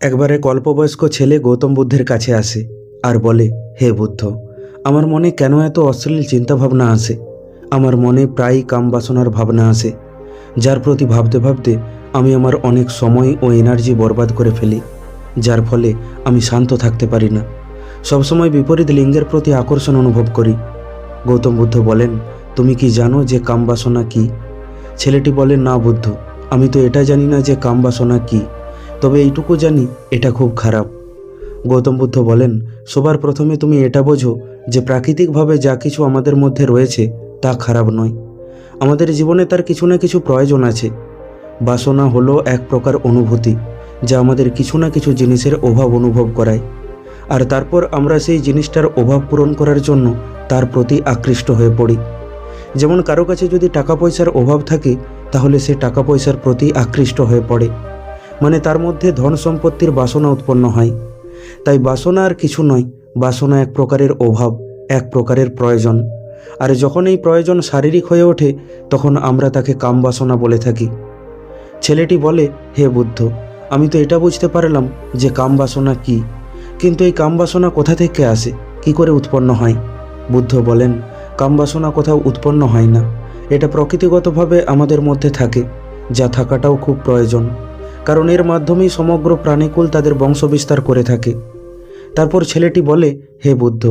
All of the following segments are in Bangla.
একবার এক অল্পবয়স্ক ছেলে গৌতম বুদ্ধের কাছে আসে আর বলে, হে বুদ্ধ, আমার মনে কেন এত অশ্লীল চিন্তাভাবনা আসে আমার মনে প্রায়ই কামবাসনার ভাবনা আসে যার প্রতি ভাবতে ভাবতে আমি আমার অনেক সময় ও এনার্জি বরবাদ করে ফেলি, যার ফলে আমি শান্ত থাকতে পারি না। সবসময় বিপরীত লিঙ্গের প্রতি আকর্ষণ অনুভব করি। গৌতম বুদ্ধ বলেন, তুমি কি জানো যে কামবাসনা কি? ছেলেটি বলে, না বুদ্ধ, আমি তো এটা জানি না যে কামবাসনা কি। তবে এইটুকু জানি, এটা খুব খারাপ। গৌতম বুদ্ধ বলেন সবার প্রথমে তুমি এটা বোঝো যে প্রাকৃতিকভাবে যা কিছু আমাদের মধ্যে রয়েছে, তা খারাপ নয়। আমাদের জীবনে তার কিছু না কিছু প্রয়োজন আছে। বাসনা হলো এক প্রকার অনুভূতি, যা আমাদের কিছু না কিছু জিনিসের অভাব অনুভব করায়। আর তারপর আমরা সেই জিনিসটার অভাব পূরণ করার জন্য তার প্রতি আকৃষ্ট হয়ে পড়ি। যেমন কারও কাছে যদি টাকা পয়সার অভাব থাকে, তাহলে সে টাকা পয়সার প্রতি আকৃষ্ট হয়ে পড়ে। মানে তার মধ্যে ধন সম্পত্তির বাসনা উৎপন্ন হয়। তাই বাসনা আর কিছু নয়, বাসনা এক প্রকারের অভাব, এক প্রকারের প্রয়োজন। আর যখন এই প্রয়োজন শারীরিক হয়ে ওঠে, তখন আমরা তাকে কাম বাসনা বলে থাকি। ছেলেটি বলে, হে বুদ্ধ, আমি তো এটা বুঝতে পারলাম যে কাম বাসনা কী। কিন্তু এই কাম বাসনা কোথা থেকে আসে? কি করে উৎপন্ন হয়? বুদ্ধ বলেন, কাম বাসনা কোথাও উৎপন্ন হয় না। এটা প্রকৃতিগতভাবে আমাদের মধ্যে থাকে, যা থাকাটাও খুব প্রয়োজন। কারণ এর মাধ্যমেই সমগ্র প্রাণীকুল তাদের বংশবিস্তার করে থাকে। তারপর ছেলেটি বলে, হে বুদ্ধ,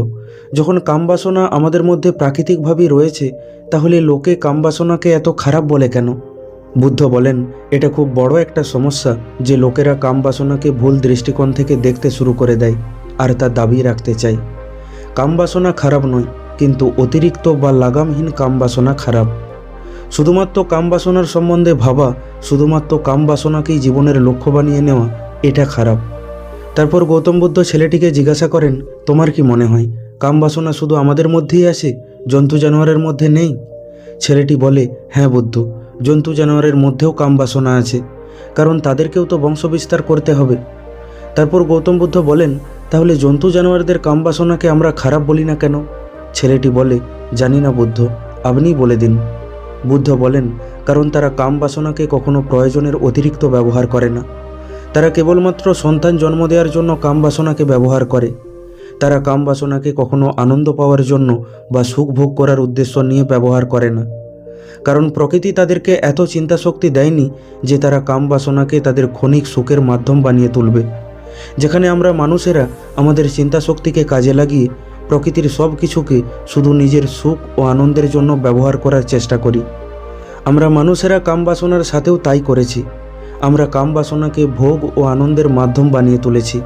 যখন কামবাসনা আমাদের মধ্যে প্রাকৃতিকভাবেই রয়েছে, তাহলে লোকে কামবাসনাকে এত খারাপ বলে কেন? বুদ্ধ বলেন, এটা খুব বড় একটা সমস্যা যে লোকেরা কামবাসনাকে ভুল দৃষ্টিকোণ থেকে দেখতে শুরু করে দেয় আর তা দাবি রাখতে চায়। কামবাসনা খারাপ নয়, কিন্তু অতিরিক্ত বা লাগামহীন কামবাসনা খারাপ। শুধুমাত্র কামবাসনার সম্বন্ধে ভাবা, শুধুমাত্র কামবাসনাকেই জীবনের লক্ষ্য বানিয়ে নেওয়া, এটা খারাপ। তারপর গৌতম বুদ্ধ ছেলেটিকে জিজ্ঞাসা করেন, তোমার কি মনে হয় কামবাসনা শুধু আমাদের মধ্যেই আসে, জন্তু জানোয়ারের মধ্যে নেই? ছেলেটি বলে হ্যাঁ বুদ্ধ, জন্তু জানোয়ারের মধ্যেও কামবাসনা আছে, কারণ তাদেরকেও তো বংশবিস্তার করতে হবে। তারপর গৌতম বুদ্ধ বলেন, তাহলে জন্তু জানোয়ারদের কামবাসনাকে আমরা খারাপ বলি না কেন? ছেলেটি বলে, জানি না বুদ্ধ, আপনিই বলে দিন। বুদ্ধ বলেন, কারণ তারা কাম বাসনাকে কখনো প্রয়োজনের অতিরিক্ত ব্যবহার করে না। তারা কেবলমাত্র সন্তান জন্ম দেওয়ার জন্য কাম বাসনাকে ব্যবহার করে। তারা কাম বাসনাকে কখনো আনন্দ পাওয়ার জন্য বা সুখ ভোগ করার উদ্দেশ্য নিয়ে ব্যবহার করে না। কারণ প্রকৃতি তাদেরকে এত চিন্তা শক্তি দেয়নি যে তারা কাম বাসনাকে তাদের ক্ষণিক সুখের মাধ্যম বানিয়ে তুলবে। যেখানে আমরা মানুষেরা আমাদের চিন্তা শক্তিকে কাজে লাগিয়ে প্রকৃতির সব কিছুকে শুধু নিজের সুখ ও আনন্দের জন্য ব্যবহার করার চেষ্টা করি। আমরা মানুষেরা কামবাসনার সাথেও তাই করেছি। আমরা কামবাসনাকে ভোগ ও আনন্দের মাধ্যম বানিয়ে তুলেছি।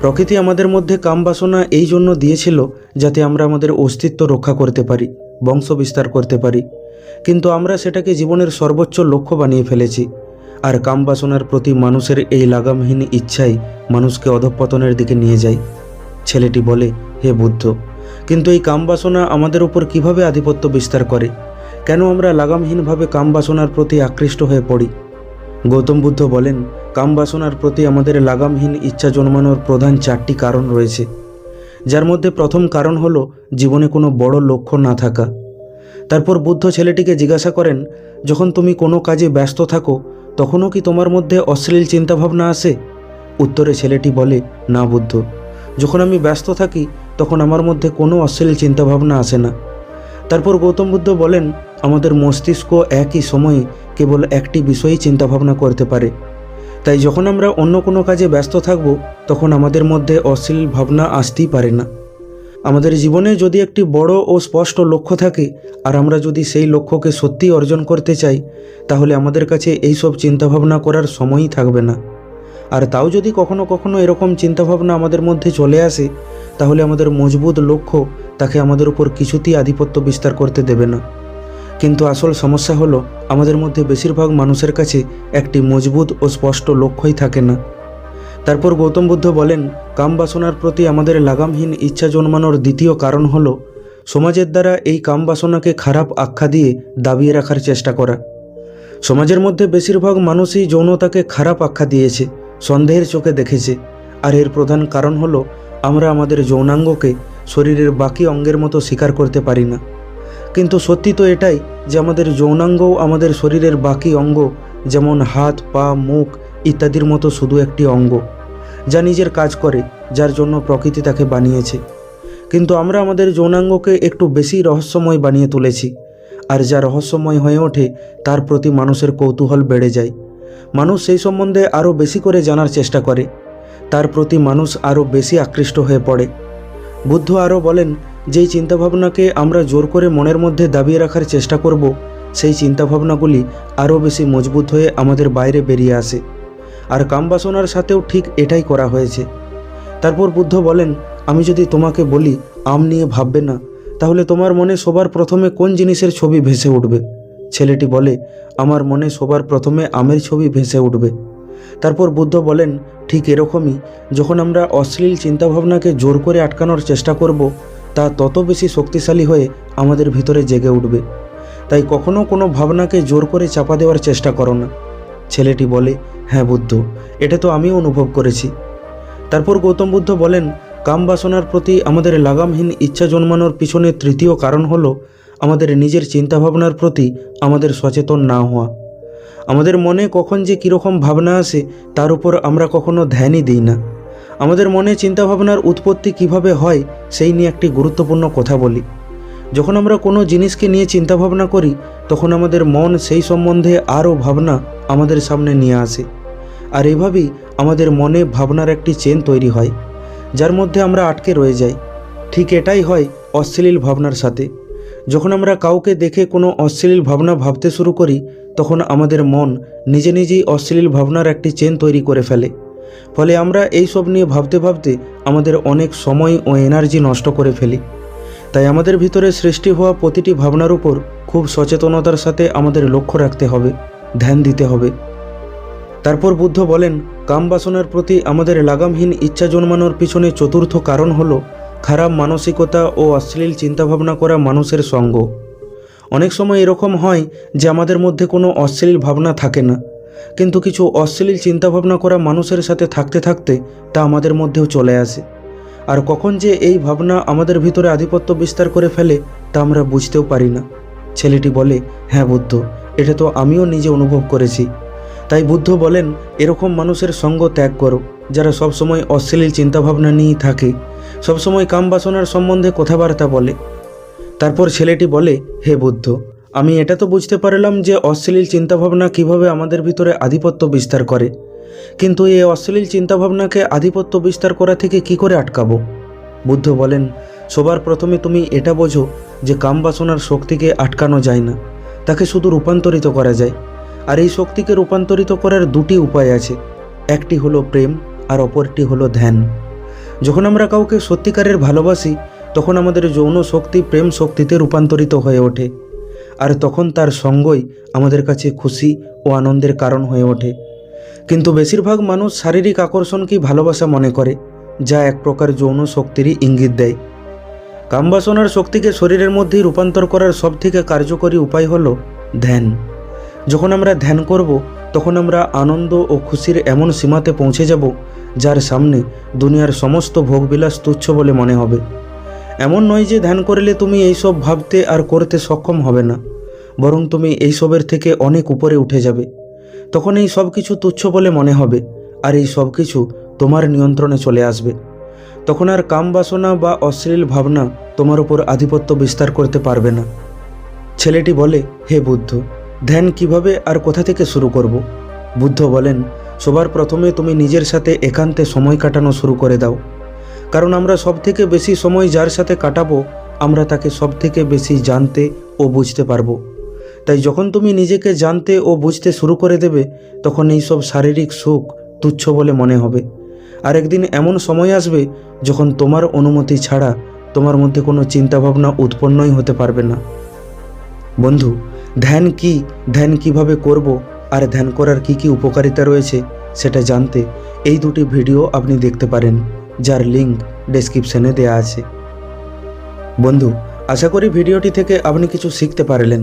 প্রকৃতি আমাদের মধ্যে কামবাসনা এই জন্য দিয়েছিল যাতে আমরা আমাদের অস্তিত্ব রক্ষা করতে পারি, বংশ বিস্তার করতে পারি। কিন্তু আমরা সেটাকে জীবনের সর্বোচ্চ লক্ষ্য বানিয়ে ফেলেছি। আর কামবাসনার প্রতি মানুষের এই লাগামহীন ইচ্ছাই মানুষকে অধঃপতনের দিকে নিয়ে যায়। ছেলেটি বলে হে বুদ্ধ, কিন্তু এই কামবাসনা আমাদের উপর কীভাবে আধিপত্য বিস্তার করে? কেন আমরা লাগামহীনভাবে কামবাসনার প্রতি আকৃষ্ট হয়ে পড়ি? গৌতম বুদ্ধ বলেন, কামবাসনার প্রতি আমাদের লাগামহীন ইচ্ছা জন্মানোর প্রধান চারটি কারণ রয়েছে, যার মধ্যে প্রথম কারণ হলো জীবনে কোনো বড় লক্ষ্য না থাকা। তারপর বুদ্ধ ছেলেটিকে জিজ্ঞাসা করেন, যখন তুমি কোনো কাজে ব্যস্ত থাকো, তখনও কি তোমার মধ্যে অশ্লীল চিন্তাভাবনা আসে? উত্তরে ছেলেটি বলে, না বুদ্ধ, যখন আমি ব্যস্ত থাকি তখন আমার মধ্যে কোনো অশ্লীল চিন্তাভাবনা আসে না। তারপর গৌতম বুদ্ধ বলেন, আমাদের মস্তিষ্ক একই সময়ে কেবল একটি বিষয়েই চিন্তাভাবনা করতে পারে। তাই যখন আমরা অন্য কোনো কাজে ব্যস্ত থাকব, তখন আমাদের মধ্যে অশ্লীল ভাবনা আসতেই পারে না। আমাদের জীবনে যদি একটি বড় ও স্পষ্ট লক্ষ্য থাকে, আর আমরা যদি সেই লক্ষ্যকে সত্যি অর্জন করতে চাই, তাহলে আমাদের কাছে এইসব চিন্তাভাবনা করার সময়ই থাকবে না। আর তাও যদি কখনো কখনো এরকম চিন্তাভাবনা আমাদের মধ্যে চলে আসে, তাহলে আমাদের মজবুত লক্ষ্য তাকে আমাদের উপর কিছুতেই আধিপত্য বিস্তার করতে দেবে না। কিন্তু আসল সমস্যা হলো, আমাদের মধ্যে বেশিরভাগ মানুষের কাছে একটি মজবুত ও স্পষ্ট লক্ষ্যই থাকে না। তারপর গৌতম বুদ্ধ বলেন কামবাসনার প্রতি আমাদের লাগামহীন ইচ্ছা জন্মানোর দ্বিতীয় কারণ হলো, সমাজের দ্বারা এই কামবাসনাকে খারাপ আখ্যা দিয়ে দাবিয়ে রাখার চেষ্টা করা। সমাজের মধ্যে বেশিরভাগ মানুষই যৌনতাকে খারাপ আখ্যা দিয়েছে। সন্দেহের চোখে দেখেছে। আর এর প্রধান কারণ হলো, আমরা আমাদের যৌনাঙ্গকে শরীরের বাকি অঙ্গের মতো স্বীকার করতে পারি না। কিন্তু সত্যি তো এটাই যে আমাদের যৌনাঙ্গও আমাদের শরীরের বাকি অঙ্গ, যেমন হাত, পা, মুখ ইত্যাদির মতো শুধু একটি অঙ্গ, যা নিজের কাজ করে, যার জন্য প্রকৃতি তাকে বানিয়েছে। কিন্তু আমরা আমাদের যৌনাঙ্গকে একটু বেশি রহস্যময় বানিয়ে তুলেছি, আর যা রহস্যময় হয়ে ওঠে, তার প্রতি মানুষের কৌতূহল বেড়ে যায়। মানুষ সেই সম্বন্ধে আরও বেশি করে জানার চেষ্টা করে। তার প্রতি মানুষ আরও বেশি আকৃষ্ট হয়ে পড়ে। বুদ্ধ আরও বলেন, যেই চিন্তাভাবনাকে আমরা জোর করে মনের মধ্যে দাবিয়ে রাখার চেষ্টা করব, সেই চিন্তাভাবনাগুলি আরও বেশি মজবুত হয়ে আমাদের বাইরে বেরিয়ে আসে। আর কামবাসনার সাথেও ঠিক এটাই করা হয়েছে। তারপর বুদ্ধ বলেন, আমি যদি তোমাকে বলি, আম নিয়ে ভাববে না, তাহলে তোমার মনে সবার প্রথমে কোন জিনিসের ছবি ভেসে উঠবে? ছেলেটি বলে, আমার মনে সবার প্রথমে আমের ছবি ভেসে উঠবে। তারপর বুদ্ধ বলেন, ঠিক এরকমই, যখন আমরা অশ্লীল চিন্তাভাবনাকে জোর করে আটকানোর চেষ্টা করব, তা তত বেশি শক্তিশালী হয়ে আমাদের ভিতরে জেগে উঠবে। তাই কখনো কোনো ভাবনাকে জোর করে চাপা দেওয়ার চেষ্টা করো না। ছেলেটি বলে হ্যাঁ বুদ্ধ, এটা তো আমিও অনুভব করেছি। তারপর গৌতম বুদ্ধ বলেন, কাম বাসনার প্রতি আমাদের লাগামহীন ইচ্ছা জন্মানোর পিছনে তৃতীয় কারণ হলো আমাদের নিজের চিন্তাভাবনার প্রতি আমাদের সচেতন না হওয়া। আমাদের মনে কখন যে কীরকম ভাবনা আসে, তার উপর আমরা কখনো ধ্যানই দিই না। আমাদের মনে চিন্তাভাবনার উৎপত্তি কীভাবে হয়, সেই নিয়ে একটি গুরুত্বপূর্ণ কথা বলি। যখন আমরা কোনো জিনিসকে নিয়ে চিন্তাভাবনা করি, তখন আমাদের মন সেই সম্বন্ধে আরও ভাবনা আমাদের সামনে নিয়ে আসে। আর এভাবেই আমাদের মনে ভাবনার একটি চেন তৈরি হয়, যার মধ্যে আমরা আটকে রয়ে যাই। ঠিক এটাই হয় অশ্লীল ভাবনার সাথে। যখন আমরা কাউকে দেখে কোনো অশ্লীল ভাবনা ভাবতে শুরু করি, তখন আমাদের মন নিজে নিজেই অশ্লীল ভাবনার একটি চেন তৈরি করে ফেলে। ফলে আমরা এই সব নিয়ে ভাবতে ভাবতে আমাদের অনেক সময় ও এনার্জি নষ্ট করে ফেলি। তাই আমাদের ভিতরে সৃষ্টি হওয়া প্রতিটি ভাবনার উপর খুব সচেতনতার সাথে আমাদের লক্ষ্য রাখতে হবে, ধ্যান দিতে হবে। তারপর বুদ্ধ বলেন, কাম বাসনার প্রতি আমাদের লাগামহীন ইচ্ছা জন্মানোর পিছনে চতুর্থ কারণ হলো খারাপ মানসিকতা ও অশ্লীল চিন্তাভাবনা করা মানুষের সঙ্গ। অনেক সময় এরকম হয় যে আমাদের মধ্যে কোনো অশ্লীল ভাবনা থাকে না। কিন্তু কিছু অশ্লীল চিন্তাভাবনা করা মানুষের সাথে থাকতে থাকতে তা আমাদের মধ্যেও চলে আসে। আর কখন যে এই ভাবনা আমাদের ভিতরে আধিপত্য বিস্তার করে ফেলে তা আমরা বুঝতেও পারি না। ছেলেটি বলে হ্যাঁ বুদ্ধ, এটা তো আমিও নিজে অনুভব করেছি। তাই বুদ্ধ বলেন, এরকম মানুষের সঙ্গ ত্যাগ করো। যারা সবসময় অশ্লীল চিন্তাভাবনা নিয়েই থাকে, সবসময় কাম বাসনার সম্বন্ধে কথাবার্তা বলে। তারপর ছেলেটি বলে, হে বুদ্ধ, আমি এটা তো বুঝতে পারলাম যে অশ্লীল চিন্তাভাবনা কীভাবে আমাদের ভিতরে আধিপত্য বিস্তার করে। কিন্তু এই অশ্লীল চিন্তাভাবনাকে আধিপত্য বিস্তার করা থেকে কি করে আটকাবো? বুদ্ধ বলেন, সবার প্রথমে তুমি এটা বোঝো যে কাম বাসনার শক্তিকে আটকানো যায় না, তাকে শুধু রূপান্তরিত করা যায়। আর এই শক্তিকে রূপান্তরিত করার দুটি উপায় আছে। একটি হলো প্রেম আর অপরটি হলো ধ্যান। যখন আমরা কাউকে সত্যিকারের ভালোবাসি, তখন আমাদের যৌন শক্তি প্রেম শক্তিতে রূপান্তরিত হয়ে ওঠে। আর তখন তার সঙ্গই আমাদের কাছে খুশি ও আনন্দের কারণ হয়ে ওঠে। কিন্তু বেশিরভাগ মানুষ শারীরিক আকর্ষণকেই ভালোবাসা মনে করে, যা এক প্রকার যৌন শক্তিরই ইঙ্গিত দেয়। কামবাসনার শক্তিকে শরীরের মধ্যেই রূপান্তর করার সবথেকে কার্যকরী উপায় হলো ধ্যান। যখন আমরা ধ্যান করব, তখন আমরা আনন্দ ও খুশির এমন সীমাতে পৌঁছে যাব যার সামনে দুনিয়ার সমস্ত ভোগবিলাস তুচ্ছ বলে মনে হবে। এমন নয় যে ধ্যান করলে তুমি এইসব ভাবতে আর করতে সক্ষম হবে না, বরং তুমি এইসবের থেকে অনেক উপরে উঠে যাবে। তখন এই সব কিছু তুচ্ছ বলে মনে হবে, আর এই সব কিছু তোমার নিয়ন্ত্রণে চলে আসবে। তখন আর কাম বাসনা বা অশ্লীল ভাবনা তোমার উপর আধিপত্য বিস্তার করতে পারবে না। ছেলেটি বলে, হে বুদ্ধ, ধ্যান কীভাবে আর কোথা থেকে শুরু করব? বুদ্ধ বলেন সবার প্রথমে তুমি নিজের সাথে একান্তে সময় কাটানো শুরু করে দাও। কারণ আমরা সব থেকে বেশি সময় যার সাথে কাটাবো, আমরা তাকে সব থেকে বেশি জানতে ও বুঝতে পারব। তাই যখন তুমি নিজেকে জানতে ও বুঝতে শুরু করে দেবে, তখন এই সব শারীরিক সুখ তুচ্ছ বলে মনে হবে। আর একদিন এমন সময় আসবে যখন তোমার অনুমতি ছাড়া তোমার মধ্যে কোনো চিন্তাভাবনা উৎপন্নই হতে পারবে না। বন্ধু, ধ্যান কি? ধ্যান কীভাবে করব? আর ধ্যান করার কি কি উপকারিতা রয়েছে সেটা জানতে এই দুটি ভিডিও আপনি দেখতে পারেন, যার লিঙ্ক ডেসক্রিপশনে দেয়া আছে। বন্ধু, আশা করি ভিডিওটি থেকে আপনি কিছু শিখতে পারলেন।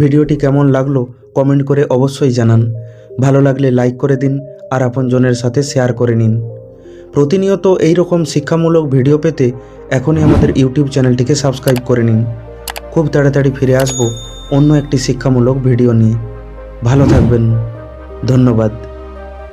ভিডিওটি কেমন লাগল কমেন্ট করে অবশ্যই জানান। ভালো লাগলে লাইক করে দিন আর আপনজনের সাথে শেয়ার করে নিন। প্রতিনিয়ত এই রকম শিক্ষামূলক ভিডিও পেতে এখনই আমাদের ইউটিউব চ্যানেলটিকে সাবস্ক্রাইব করে নিন। খুব তাড়াতাড়ি ফিরে আসব অন্য একটি শিক্ষামূলক ভিডিও নিয়ে। ভালো থাকবেন। ধন্যবাদ।